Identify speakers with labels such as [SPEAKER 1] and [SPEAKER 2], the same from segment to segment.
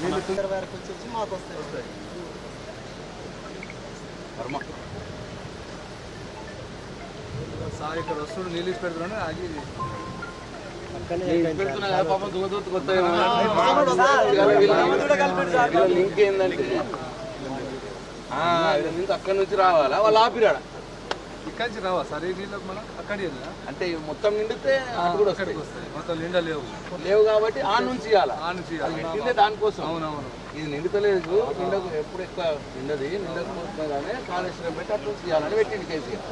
[SPEAKER 1] నీళ్ళు తొందర వరకు వచ్చేసి మాకు వస్తాయి వస్తాయి
[SPEAKER 2] సార్ ఇక్కడ వస్తుడు నీళ్ళు ఇచ్చి పెడుతున్నాను ఆగి
[SPEAKER 3] వీళ్ళ-. వీళ్ళ లింక్ ఏంటంటే వీళ్ళ అక్కడి నుంచి రావాలా వాళ్ళు ఆపిరాడ
[SPEAKER 2] ఇక్కడి నుంచి రావా? సార్ ఈ నీళ్ళు మనం అక్కడి
[SPEAKER 3] అంటే మొత్తం నిండితే అటు కూడా వస్తాయి.
[SPEAKER 2] మొత్తం నిండా లేవు.
[SPEAKER 3] లేవు కాబట్టి ఆ నుంచి ఇవ్వాలా?
[SPEAKER 2] ఆ నుంచి
[SPEAKER 3] దానికోసం.
[SPEAKER 2] అవునవును.
[SPEAKER 3] ఇది నిండుతలేదు. నిండకు ఎప్పుడు ఎక్కువ నిండది. నిండకపోతున్నా కానీ కాళేశ్వరం పెట్టి అట్లా చేయాలని పెట్టింది కేసీఆర్.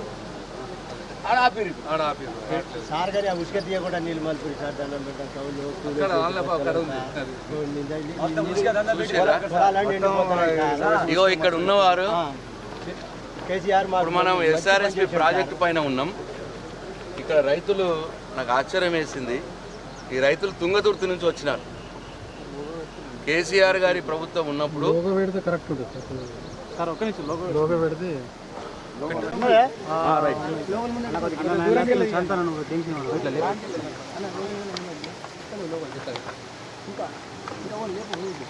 [SPEAKER 3] ఆడ ఆపిరు.
[SPEAKER 2] ఆడ ఆపి
[SPEAKER 1] సార్ గారి ఆ ఉసుక తీయకుండా నీళ్ళు మలుపురి సార్ దండం పెట్టాం కౌలు.
[SPEAKER 3] ఇగో ఇక్కడ ఉన్నవారు ఇప్పుడు మనం ఎస్ఆర్ఎస్పి ప్రాజెక్టు పైన ఉన్నాం. ఇక్కడ రైతులు నాకు ఆశ్చర్యం వేసింది. ఈ రైతులు తుంగతుర్తి నుంచి వచ్చినారు. కేసీఆర్ గారి ప్రభుత్వం ఉన్నప్పుడు?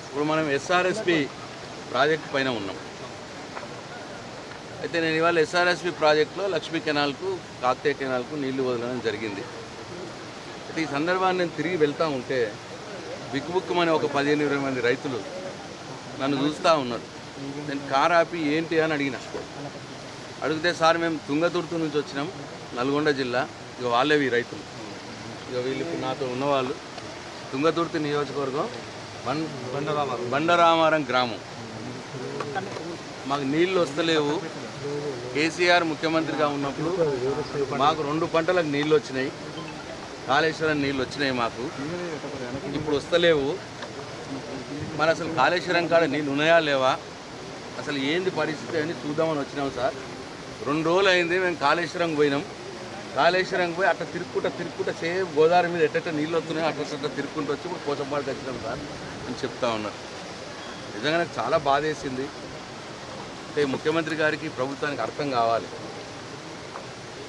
[SPEAKER 3] ఇప్పుడు మనం ఎస్ఆర్ఎస్పి ప్రాజెక్ట్ పైన ఉన్నాం. అయితే నేను ఇవాళ ఎస్ఆర్ఎస్పి ప్రాజెక్టులో లక్ష్మీ కెనాల్కు కాకతీయ కెనాల్కు నీళ్ళు వదలడం జరిగింది. అయితే ఈ సందర్భాన్ని నేను తిరిగి వెళ్తూ ఉంటే బిక్కుబుక్కుమని ఒక పదిహేను ఇరవై మంది రైతులు నన్ను చూస్తూ ఉన్నారు. నేను కార్ ఆపి ఏంటి అని అడిగిన. అడిగితే సార్ మేము తుంగతుర్తు నుంచి వచ్చినాం నల్గొండ జిల్లా. ఇక వాళ్ళేవి రైతులు. ఇక వీళ్ళు నాతో ఉన్నవాళ్ళు. తుంగతుర్తి నియోజకవర్గం బం బండరామారం బండరామారం గ్రామం. మాకు నీళ్ళు వస్తలేవు. కేసీఆర్ ముఖ్యమంత్రిగా ఉన్నప్పుడు మాకు రెండు పంటలకు నీళ్ళు వచ్చినాయి. కాళేశ్వరం నీళ్ళు వచ్చినాయి మాకు. ఇప్పుడు వస్తలేవు. మరి అసలు కాళేశ్వరం కాడ నీళ్ళు ఉన్నాయా లేవా? అసలు ఏంది పరిస్థితి అని చూద్దామని వచ్చినాం సార్. రెండు రోజులు అయింది మేము కాళేశ్వరం పోయినాం. కాళేశ్వరం పోయి అట్లా తిరుక్కుంటా తిరుక్కుంటా సేమ్ గోదావరి మీద ఎట్ట నీళ్ళు వస్తున్నాయో అట్లా అట్లా తిరుక్కుంటూ వచ్చి ఇప్పుడు తెచ్చినాం వచ్చినాం సార్ అని చెప్తా ఉన్నారు. నిజంగా నాకు చాలా బాధ వేసింది అంటే ముఖ్యమంత్రి గారికి ప్రభుత్వానికి అర్థం కావాలి.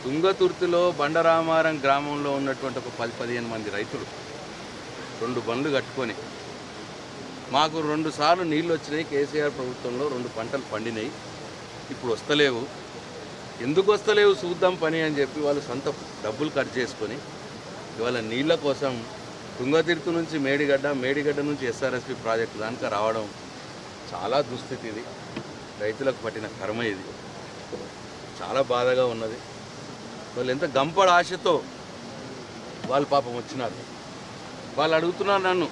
[SPEAKER 3] తుంగతుర్తిలో బండరామారం గ్రామంలో ఉన్నటువంటి ఒక పది పదిహేను మంది రైతులు రెండు బండ్లు కట్టుకొని మాకు రెండు సార్లు నీళ్ళు వచ్చినాయి. కేసీఆర్ ప్రభుత్వంలో రెండు పంటలు పండినాయి. ఇప్పుడు వస్తలేవు. ఎందుకు వస్తలేవు? చూద్దాం పని అని చెప్పి వాళ్ళు సొంత డబ్బులు ఖర్చు చేసుకొని ఇవాళ నీళ్ళ కోసం తుంగతిర్తు నుంచి మేడిగడ్డ మేడిగడ్డ నుంచి ఎస్ఆర్ఎస్పి ప్రాజెక్టు దానికి రావడం చాలా దుస్థితి ఇది. రైతులకు పట్టిన కర్మ ఇది. చాలా బాధగా ఉన్నది. వాళ్ళు ఎంత గంపడ ఆశతో వాళ్ళు పాపం వచ్చినారు. వాళ్ళు అడుగుతున్నారు నన్ను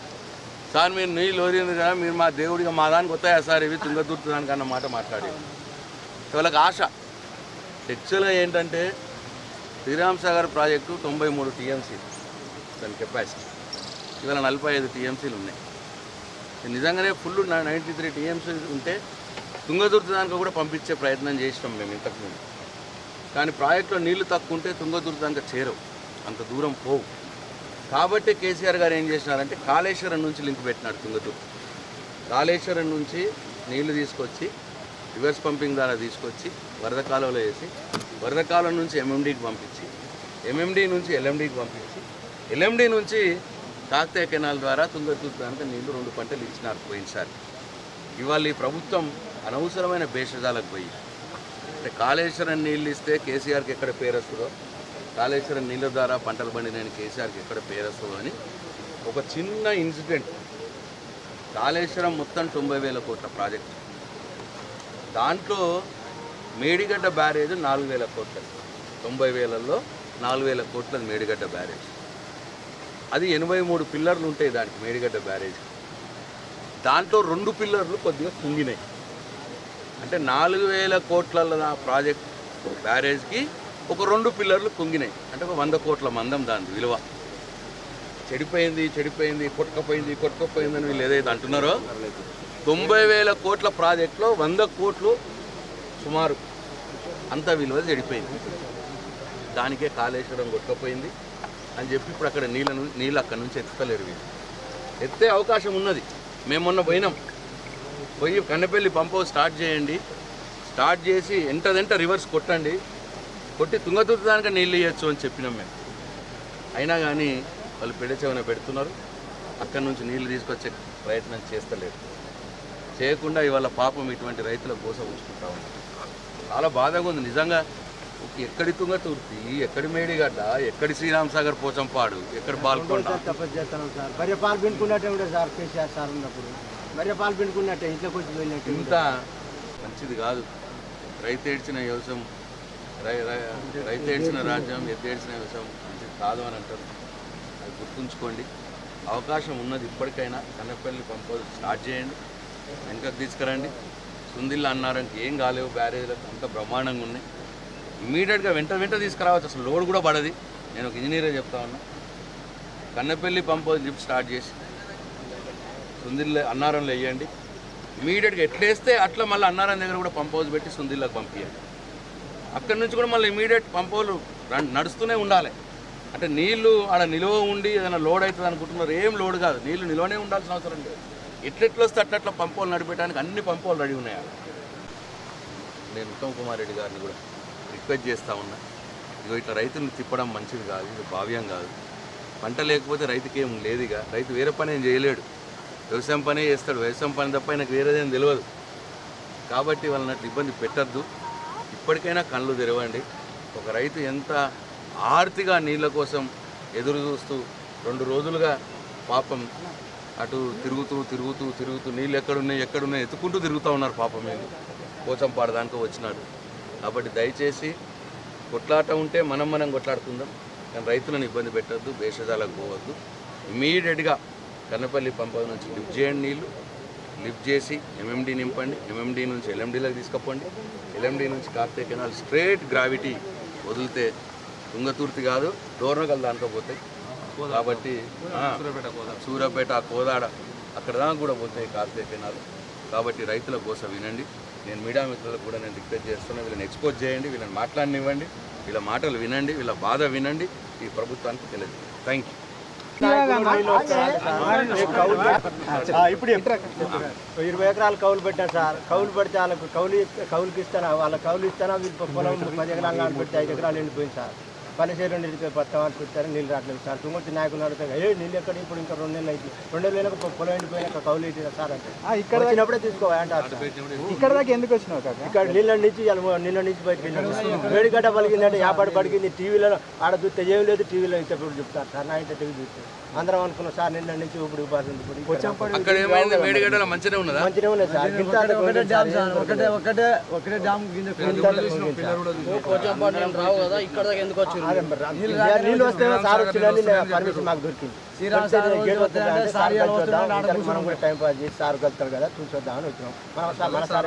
[SPEAKER 3] సార్ మీరు నీళ్ళు ఓరింది కదా మీరు మా దేవుడిగా మా దానికి వస్తాయా సార్? ఇవి తుంగతుర్తి దానికి అన్న మాట మాట్లాడి వాళ్ళకి ఆశ. యాక్చువల్గా ఏంటంటే శ్రీరామ్ సాగర్ ప్రాజెక్టు తొంభై మూడు టీఎంసీ దాని కెపాసిటీ. ఇవాళ నలభై ఐదు టీఎంసీలు ఉన్నాయి. నిజంగానే ఫుల్ నైంటీ త్రీ టీఎంసీ ఉంటే తుంగతుర్తి దానికి కూడా పంపించే ప్రయత్నం చేసినాం మేము ఇంతకుముందు. కానీ ప్రాజెక్టులో నీళ్ళు తక్కువ ఉంటే తుంగతుర్తి దానికి చేరవు. అంత దూరం పోవు. కాబట్టి కేసీఆర్ గారు ఏం చేసినారంటే కాళేశ్వరం నుంచి లింక్ పెట్టినారు తుంగతుర్తి కాళేశ్వరం నుంచి నీళ్ళు తీసుకొచ్చి రివర్స్ పంపింగ్ ద్వారా తీసుకొచ్చి వరద కాలువలో వేసి వరద కాలం నుంచి ఎంఎండికి పంపించి ఎంఎండి నుంచి ఎల్ఎండికి పంపించి ఎల్ఎండి నుంచి కాకతీయ కెనాల్ ద్వారా తుంగతుర్తి దానికి నీళ్ళు రెండు పంటలు ఇచ్చినారు పోయినసారి. ఇవాళ ఈ ప్రభుత్వం అనవసరమైన భేషజాలకు పోయి. అంటే కాళేశ్వరం నీళ్ళు ఇస్తే కేసీఆర్కి ఎక్కడ పేరు వస్తుందో? కాళేశ్వరం నీళ్ళ ద్వారా పంటలు పండిన కేసీఆర్కి ఎక్కడ పేరు వస్తుందో అని ఒక చిన్న ఇన్సిడెంట్. కాళేశ్వరం మొత్తం తొంభై వేల కోట్ల ప్రాజెక్ట్. దాంట్లో మేడిగడ్డ బ్యారేజ్ నాలుగు వేల కోట్లది తొంభై వేలలో నాలుగు వేల కోట్లది మేడిగడ్డ బ్యారేజ్. అది ఎనభై మూడు పిల్లర్లు ఉంటాయి దానికి మేడిగడ్డ బ్యారేజ్ దాంట్లో రెండు పిల్లర్లు కొద్దిగా కుంగినాయి. అంటే నాలుగు వేల కోట్ల ప్రాజెక్ట్ బ్యారేజ్కి ఒక రెండు పిల్లర్లు కుంగినాయి. అంటే ఒక వంద కోట్ల మందం దాని విలువ. చెడిపోయింది చెడిపోయింది కొట్టుకపోయింది కొట్టుకపోయింది అని వీళ్ళు ఏదైతే అంటున్నారో తొంభై వేల కోట్ల ప్రాజెక్టులో వంద కోట్లు సుమారు అంత విలువ చెడిపోయింది. దానికే కాళేశ్వరం కొట్టుకపోయింది అని చెప్పి ఇప్పుడు అక్కడ నీళ్ళను నీళ్ళు అక్కడ నుంచి ఎత్తుకోలేరు వీళ్ళు. ఎత్తే అవకాశం ఉన్నది. మేము మొన్న పోయినాం. పోయి కన్నెపల్లి పంప్ స్టార్ట్ చేయండి. స్టార్ట్ చేసి ఎంటదెంట రివర్స్ కొట్టండి. కొట్టి తుంగతుర్తి దానికి నీళ్ళు ఇవ్వచ్చు అని చెప్పినాం మేము. అయినా కానీ వాళ్ళు పెడచెవన పెడుతున్నారు. అక్కడి నుంచి నీళ్ళు తీసుకొచ్చే ప్రయత్నం చేస్తలేరు చేయకుండా ఇవాళ పాపం ఇటువంటి రైతుల గోస ఉంచుకుంటా ఉన్నారు. చాలా బాధగా ఉంది. నిజంగా ఎక్కడి తుంగతుర్తి ఎక్కడి మేడిగడ్డ ఎక్కడి శ్రీరామ్ సాగర్ పోచంపాడు ఎక్కడి బాల్కొండ?
[SPEAKER 1] తపస్సు పాలు పిండుకున్నట్టే ఇంట్లోకి వచ్చి వెళ్ళినట్టు.
[SPEAKER 3] ఇంత మంచిది కాదు. రైతు ఏడ్చిన వ్యవసాయం రై రైతు ఏడ్చిన రాజ్యం ఎద్దు ఏడ్చిన వ్యవసాయం మంచిది కాదు అని అంటారు. అది గుర్తుంచుకోండి. అవకాశం ఉన్నది ఇప్పటికైనా కన్నపల్లి పంపదు స్టార్ట్ చేయండి వెనకకు తీసుకురండి. సుందిల్లా అన్నారంటే ఏం కాలేవు బ్యారేజ్లకు అంత బ్రహ్మాండంగా ఉన్నాయి. ఇమీడియట్గా వెంట వెంట తీసుకురావచ్చు. అసలు లోడ్ కూడా పడది. నేను ఒక ఇంజనీరే చెప్తా ఉన్నా. కన్నపల్లి పంపదు లిఫ్ట్ స్టార్ట్ చేసి సుందిల్ల అన్నారంలో వేయండి. ఇమీడియట్గా ఎట్లేస్తే అట్లా మళ్ళీ అన్నారం దగ్గర కూడా పంప్ హౌస్ పెట్టి సుందిల్లకు పంపించండి అక్కడి నుంచి కూడా మళ్ళీ ఇమీడియట్ పంప్ హౌల్ నడుస్తూనే ఉండాలి. అంటే నీళ్ళు ఆడ నిలువ ఉండి ఏదైనా లోడ్ అవుతుంది అనుకుంటున్నారు ఏం లోడ్ కాదు. నీళ్ళు నిలువనే ఉండాల్సిన అవసరం లేదు. ఎట్లెట్లు వస్తే అట్లట్లా పంప్ హౌల్ నడిపేయడానికి అన్ని పంప్ రెడీ ఉన్నాయి నేను ఉత్తమ్ కుమార్ రెడ్డి గారిని కూడా రిక్వెస్ట్ చేస్తూ ఉన్నా. ఇగో ఇట్లా రైతులను తిప్పడం మంచిది కాదు ఇది భావ్యం కాదు. పంట లేకపోతే రైతుకి ఏం లేదు ఇక. రైతు వేరే పని ఏం చేయలేడు. వ్యవసాయం పనే చేస్తాడు. వ్యవసాయం పని తప్ప ఆయనకు వేరేదేం తెలియదు కాబట్టి వాళ్ళని అట్లా ఇబ్బంది పెట్టద్దు. ఇప్పటికైనా కళ్ళు తెరవండి. ఒక రైతు ఎంత ఆర్తిగా నీళ్ళ కోసం ఎదురు చూస్తూ రెండు రోజులుగా పాపం అటు తిరుగుతూ తిరుగుతూ తిరుగుతూ నీళ్ళు ఎక్కడున్నాయి ఎక్కడున్నాయి ఎత్తుకుంటూ తిరుగుతూ ఉన్నారు పాపం వీళ్ళు. పోచంపాడు దానికో వచ్చినాడు. కాబట్టి దయచేసి కొట్లాట ఉంటే మనం మనం కొట్లాడుకుందాం. కానీ రైతులను ఇబ్బంది పెట్టద్దు భేషజాలకు పోవద్దు. ఇమీడియట్గా కన్నపల్లి పంప నుంచి లిఫ్ట్ చేయండి నీళ్ళు లిఫ్ట్ చేసి ఎంఎండి నింపండి. ఎంఎండి నుంచి ఎల్ఎండిలోకి తీసుకపోండి. ఎల్ఎండి నుంచి కార్తీక కెనాల్ స్ట్రేట్ గ్రావిటీ వదిలితే తుంగతూర్తి కాదు డోర్నకల్ దానికో పోతాయి. కాబట్టి ఆ, సూర్యాపేట కోదాడ అక్కడ దాకా కూడా పోతాయి కార్తీక కెనాల్ కాబట్టి రైతుల కోసం వినండి. నేను మీడియా మిత్రులకు కూడా నేను రిక్వెస్ట్ చేస్తున్నా వీళ్ళని ఎక్స్పోజ్ చేయండి వీళ్ళని మాట్లాడనివ్వండి. వీళ్ళ మాటలు వినండి వీళ్ళ బాధ వినండి. ఈ ప్రభుత్వానికి తెలియదు. థ్యాంక్ యూ
[SPEAKER 1] ఇప్పుడు ఇరవై ఎకరాలు కౌలు పెట్టాను సార్. కౌలు పెడితే వాళ్ళకు కౌలు కౌలుకి ఇస్తానా వాళ్ళ కౌలు ఇస్తానా వీళ్ళు పొలం పది ఎకరాలు నాన్న పెడితే ఐదు ఎకరాలు ఎండిపోయింది సార్. పనిచేరు నీళ్ళు పత్తవాళ్ళు పెట్టారు నీళ్ళు రావట్లేదు సార్. తుంగతి నాయకులు అడుగుతారు ఏ నీళ్ళు ఎక్కడ ఇప్పుడు ఇంకా రెండు నెలలు అయితే రెండు నెలలు అయినాక పొలం ఎండిపోయినాక కౌలు ఇచ్చిన సార్ అంటే. ఇక్కడ వచ్చినప్పుడే తీసుకోవాలి అంటారు సార్.
[SPEAKER 2] ఇక్కడ దాకా ఎందుకు వచ్చినావు కాక?
[SPEAKER 1] ఇక్కడ నీళ్ళ నుంచి నిన్న నుంచి బయటకు వెళ్ళాను వేడిగడ్డ పలిగిందంటే యాపాడు పడిగింది టీవీలో ఆడ చూస్తే ఏం లేదు టీవీలో ఇంతప్పుడు చెప్తారు సార్. నా ఇంత టీవీ చూస్తే అందరం అనుకున్నాం సార్ నిన్న నుంచి ఇప్పుడు? ఇప్పుడు
[SPEAKER 3] మంచిగా ఉన్నదా?
[SPEAKER 1] మంచిగా ఉన్నాయి సార్.
[SPEAKER 2] ఒకటే డ్యామ్ ఒకటే ఒకటే ఒకటే డ్యామ్ కింద. రావు కదా. ఇక్కడ దాకా ఎందుకు
[SPEAKER 1] నీళ్ళు వస్తే సార్ వచ్చిందని పర్మిషన్ మాకు దొరికింది. మనం కూడా టైం పాస్ చేసి సార్ కలుతారు కదా చూసొద్దామని వచ్చినాం. మన సార్ మన సార్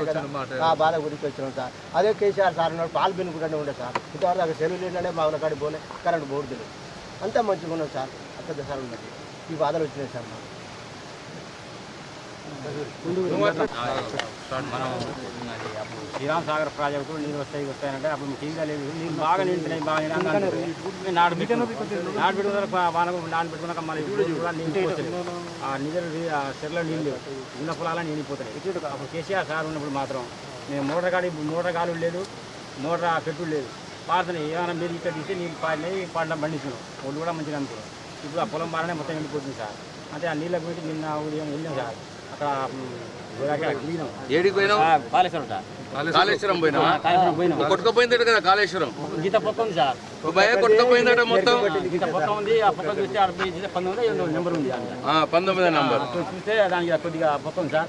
[SPEAKER 1] ఆ బాధ గురించి వచ్చినాం సార్. అదే కేసీఆర్ సార్ ఉన్నాడు పాలు బిన్నుకుంటూనే ఉండే సార్. ఇంతవరకు అక్కడ సెలవు లేదంటే మా ఊళ్ళ కాడికి పోలే కరెంట్ బోర్డు తెలియదు అంతా మంచిగా ఉన్నాం సార్. అక్కడ సార్ ఉన్నది ఈ బాధలు వచ్చినాయి సార్ మాకు.
[SPEAKER 4] మనం శ్రీరామ్ సాగర్ ప్రాజెక్టు నీళ్ళు వస్తాయి వస్తాయంటే అప్పుడు టీవీగా లేదు. నీళ్ళు బాగా నిండుతున్నాయి బాగా. నాటు పెట్టుకున్నాం నాటు పెట్టుకున్న వానకు నాటు పెట్టుకున్నాక మళ్ళీ కూడా నీళ్ళు పోతలేవు. ఆ నిధులు ఆ చెర్ల నీళ్ళు ఉన్న పొలాలని నిండిపోతాయి అప్పుడు కేసీఆర్ సార్ ఉన్నప్పుడు మాత్రం మేము మోటార్ గాడి మోటార్ గాలు లేదు మోటార్ పెట్టుడు లేదు. పారుతున్నాయి ఏమైనా మీరు ఇక్కడ తీసి నీళ్ళు పాడినాయి పాడడం పండించుకున్నాం ఒళ్ళు కూడా మంచిగా అనుకున్నాం ఇప్పుడు ఆ పొలం బాగానే మొత్తం ఎండిపోతుంది సార్. అంటే ఆ నీళ్ళ గురించి నిన్న ఉదయం వెళ్ళాం సార్. అక్కడ అక్కడ
[SPEAKER 3] ఏడికి పోయినావు?
[SPEAKER 4] కాళేశ్వరం సార్.
[SPEAKER 3] కాళేశ్వరం పోయినావా?
[SPEAKER 4] కాళేశ్వరం పోయినాం.
[SPEAKER 3] కొట్టుకపోయిందట కదా కాళేశ్వరం.
[SPEAKER 4] గీత పొక్క ఉంది సార్.
[SPEAKER 3] భయ కొట్టుకపోయిందట మొత్తం?
[SPEAKER 4] గీత పొక్క ఉంది. ఆ పొక్క చూస్తే గీత పంతొమ్మిది నెంబర్ ఉంది
[SPEAKER 3] పంతొమ్మిదో నంబర్.
[SPEAKER 4] అక్కడ చూస్తే దానికి కొద్దిగా పొక్క ఉంది సార్.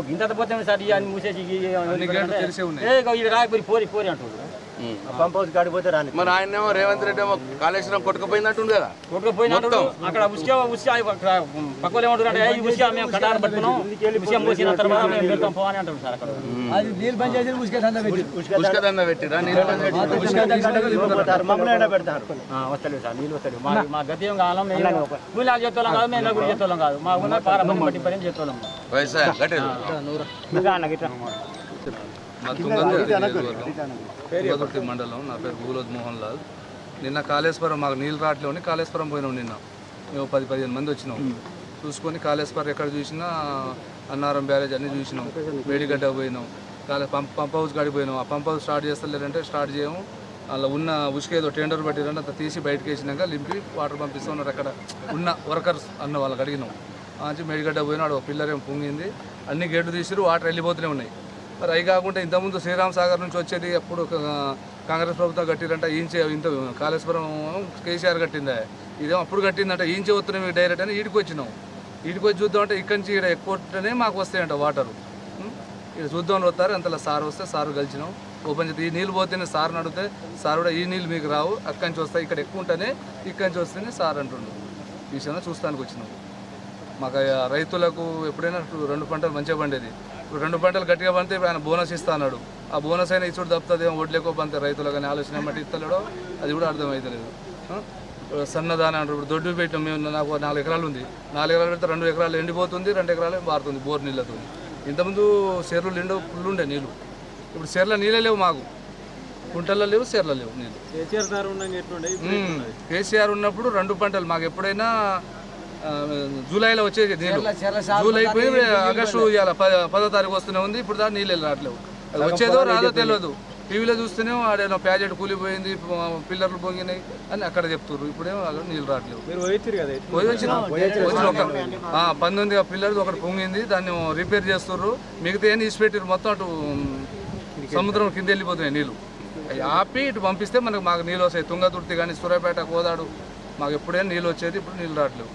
[SPEAKER 4] ఒక గింత పోతే సార్. ఇవన్నీ మూసేసి రాకపోయి పోరి పోరి అంటున్నారు.
[SPEAKER 1] పంప్ హౌస్ కాడికి పోతే రాని
[SPEAKER 3] మరి ఆయనేమో రేవంత్ రెడ్డి ఏమో కాళేశ్వరం కొట్టుకుపోయిందంటుంది కదా.
[SPEAKER 4] కొట్టుకుపోయినట్టు అక్కడ ఉసుక ఉసుక అక్కడ పక్కన ఏమంటారు ఈ ఉసుక మేము కటారు పట్టుకున్నాం. ఉసుక మూసిన తర్వాత మేము వెళ్తాం పోవాలి అంటారు సార్ అక్కడ.
[SPEAKER 2] అది నీళ్ళు బంద్ చేసి పెట్టి.
[SPEAKER 3] ఉష్క దంద పెట్టిరా నీళ్ళు దంద పెట్టిరా?
[SPEAKER 1] పోతారు మమ్మల్ని ఎండ పెడతారు?
[SPEAKER 4] ఆ, వస్తలేదు సార్ నీళ్ళు వస్తలేవు మా మా గతి ఏం కాలం మేము కూలీలు కాదు మేము కాదు. మా ఉన్న బట్టి పని
[SPEAKER 5] మా మండలం నా పేరు భూలోద్ మోహన్ లాల్. నిన్న కాళేశ్వరం మాకు నీళ్ళు రావట్లేవని కాళేశ్వరం పోయినాం నిన్న. మేము పది పదిహేను మంది వచ్చినాం. చూసుకొని కాళేశ్వరం ఎక్కడ చూసినా అన్నారం బ్యారేజ్ అన్ని చూసినాం. వేడిగడ్డ పోయినాం. కాలే పంప్ పంప్ హౌస్ కాడికి పోయినాం. ఆ పంప్ హౌస్ స్టార్ట్ చేస్తలేరంటే స్టార్ట్ చేయము అలా ఉన్న ఉసుక ఏదో టెండర్ పట్టిరంటే అంత తీసి బయటకు వేసినాక లింపి వాటర్ పంపిస్తున్నారు అక్కడ. ఉన్న వర్కర్స్ అన్న వాళ్ళకి అడిగినాం. మంచి మేడిగడ్డ పోయినాడు ఒక పిల్లర్ పొంగింది. అన్ని గేట్లు తీసిరు వాటర్ వెళ్ళిపోతూనే ఉన్నాయి. మరి అవి కాకుండా ఇంతకుముందు శ్రీరామ్ సాగర్ నుంచి వచ్చేది ఎప్పుడు కాంగ్రెస్ ప్రభుత్వం కట్టిరంట ఈంచే ఇంత కాళేశ్వరం కేసీఆర్ కట్టిందా. ఇదేమో అప్పుడు కట్టిందంట ఈంచే వస్తున్నాం మీకు డైరెక్ట్ అని ఈడికి వచ్చినాం. ఈడికి వచ్చి చూద్దామంటే ఇక్కడి నుంచి ఇక్కడ ఎక్కువనే మాకు వస్తాయంట వాటరు. ఇక్కడ చూద్దామని వస్తారు అంతలా సార్ వస్తే సార్ కలిసినాం ఓపెన్ చేస్తే ఈ నీళ్ళు పోతేనే సార్ని అడిగితే సార్ కూడా ఈ నీళ్ళు మీకు రావు అక్కడి నుంచి వస్తాయి ఇక్కడ ఎక్కువ ఉంటేనే ఇక్కడి నుంచి వస్తేనే సార్ అంటుండు. ఈ విషయంలో చూస్తానికి వచ్చినాం. మాకు రైతులకు ఎప్పుడైనా రెండు పంటలు మంచిగా పండేది. ఇప్పుడు రెండు పంటలు గట్టిగా పండితే ఇప్పుడు ఆయన బోనస్ ఇస్తా అన్నాడు. ఆ బోనస్ అయినా ఇచ్చుడు తప్పుతుంది ఏమో ఒడ్లేకో పంతే రైతులకు కానీ ఆలోచన ఏమంటే ఇస్తలేడో అది కూడా అర్థమవుతలేదు సన్నదాన అంటారు. ఇప్పుడు దొడ్డు పెట్టాం మేము నాకు నాలుగు ఎకరాలు ఉంది. నాలుగు ఎకరాలు పెడితే రెండు ఎకరాలు ఎండిపోతుంది రెండు ఎకరాలు మారుతుంది బోర్ నీళ్ళతో. ఇంతకుముందు చెరువులు నిండు ఉండే నీళ్ళు ఇప్పుడు చెర్ల నీళ్ళే లేవు మాకు. కుంటల్లో లేవు చెర్ల లేవు నీళ్ళు
[SPEAKER 2] కేసీఆర్
[SPEAKER 5] ఉన్నప్పుడు రెండు పంటలు. మాకు ఎప్పుడైనా జూలైలో వచ్చేది నీళ్ళు జూలై అయిపోయి ఆగస్టు ఇవాళ పదో తారీఖు వస్తూనే ఉంది ఇప్పుడు దాకా నీళ్ళు రావట్లేవు. అది వచ్చేదో రాదో తెలియదు టీవీలో చూస్తేనే ఆడేమో ప్యాకెట్ కూలిపోయింది పిల్లర్లు పొంగినాయి అని అక్కడ చెప్తున్నారు ఇప్పుడేమో అక్కడ నీళ్ళు పోయి వచ్చిన? వచ్చిన. ఒక ఆ, పంతొమ్మిది పిల్లర్ది ఒకటి పొంగింది దాన్ని రిపేర్ చేస్తుర్రు. మిగతా ఏం ఇసిపెట్టారు మొత్తం అటు సముద్రం కింద వెళ్ళిపోతున్నాయి నీళ్ళు. ఆపి ఇటు పంపిస్తే మనకు మాకు నీళ్ళు వస్తాయి. తుంగతుర్తి కానీ సూర్యాపేట కోదాడు మాకు ఎప్పుడైనా నీళ్ళు వచ్చేది ఇప్పుడు నీళ్ళు రావట్లేవు.